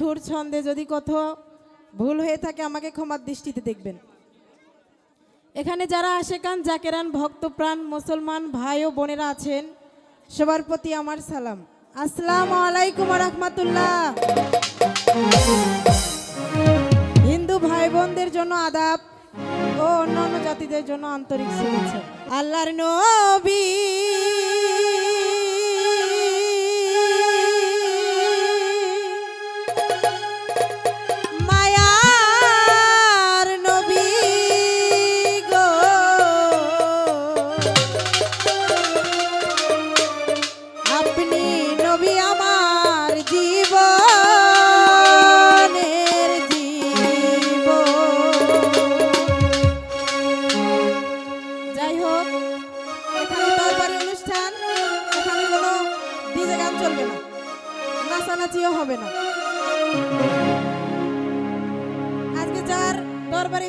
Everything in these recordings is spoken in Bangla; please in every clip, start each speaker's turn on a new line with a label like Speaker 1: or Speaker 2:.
Speaker 1: ছুর ছন্দে যদি কোথাও ভুল হয়ে থাকে, আমাকে ক্ষমার দৃষ্টিতে দেখবেন। এখানে যারা আশেকান জাকেরান ভক্তপ্রাণ মুসলমান ভাই ও বোনেরা আছেন, সবার প্রতি আমার সালাম। আসসালামু আলাইকুম রহমতুল্লাহ। হিন্দু ভাই বোনদের জন্য আদাব ও অন্যান্য জাতিদের জন্য আন্তরিক শুভেচ্ছা। আল্লাহর নবী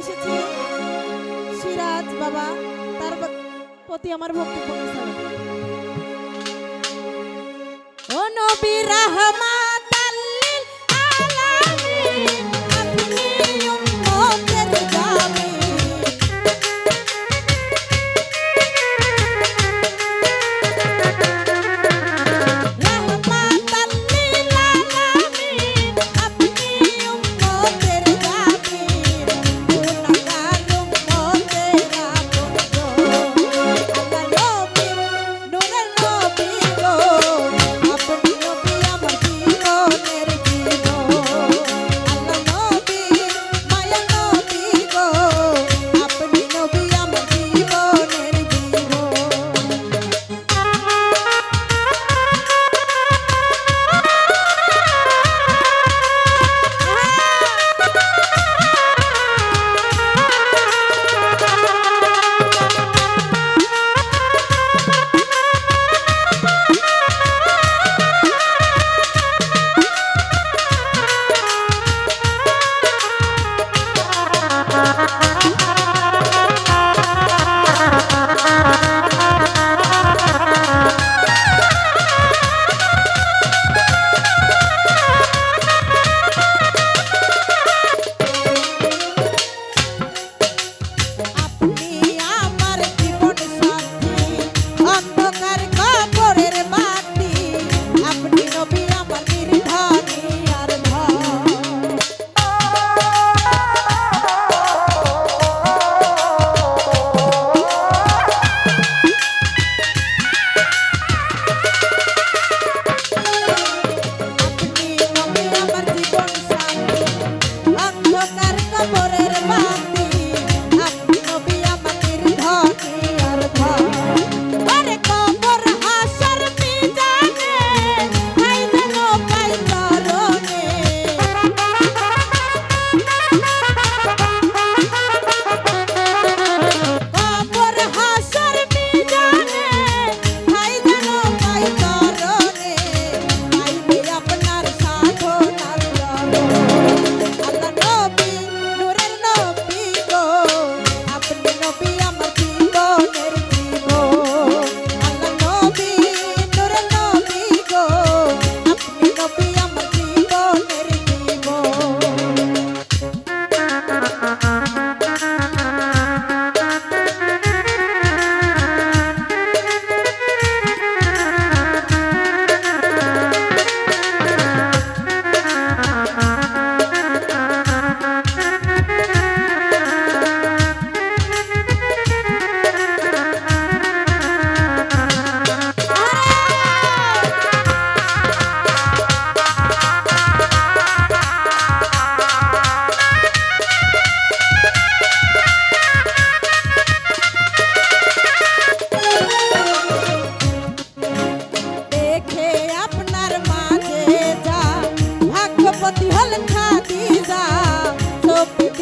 Speaker 1: এসেছি। সিরাজ বাবা তার প্রতি আমার ভক্তি সালাম ও নবী রাহমাতাল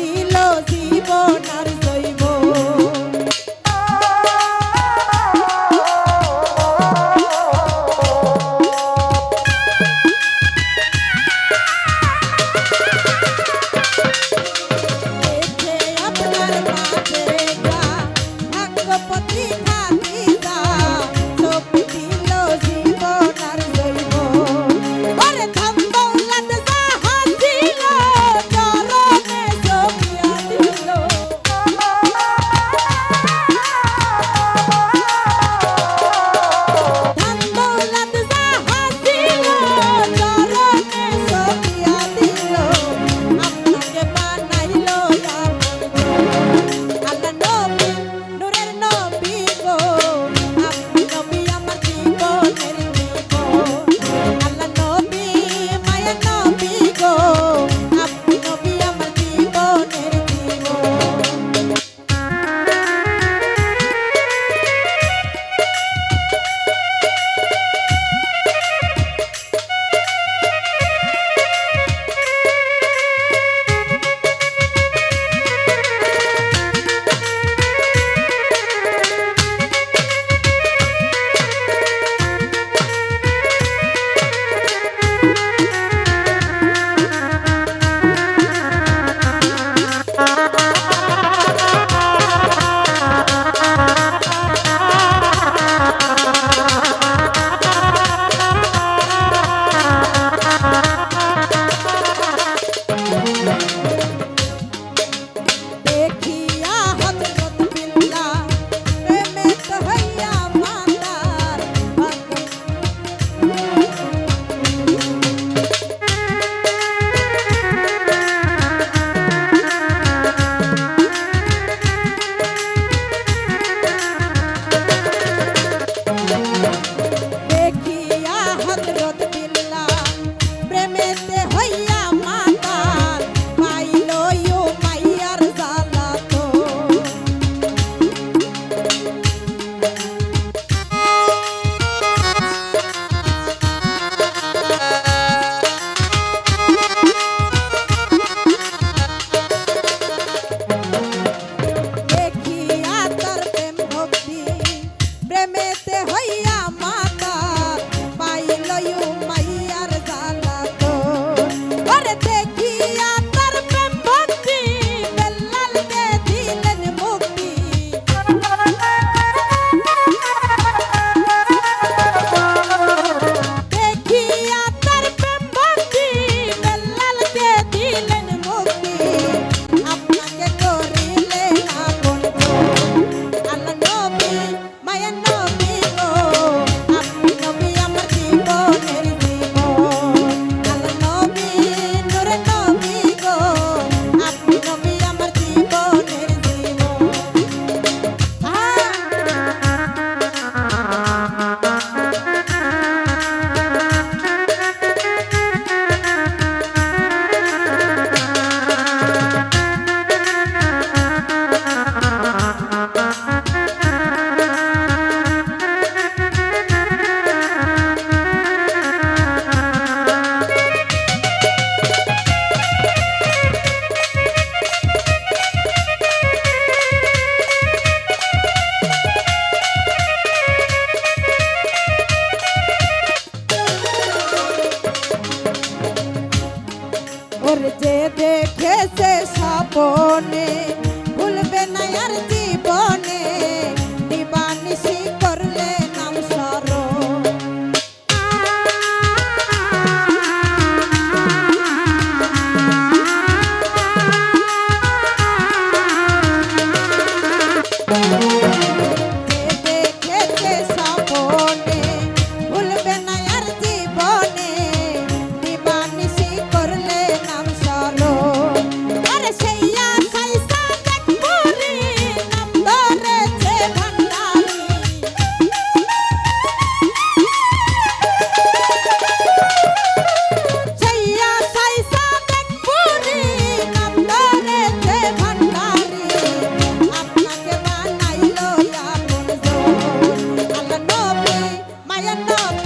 Speaker 1: ছিল জীবন আর জৈব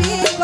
Speaker 1: দিব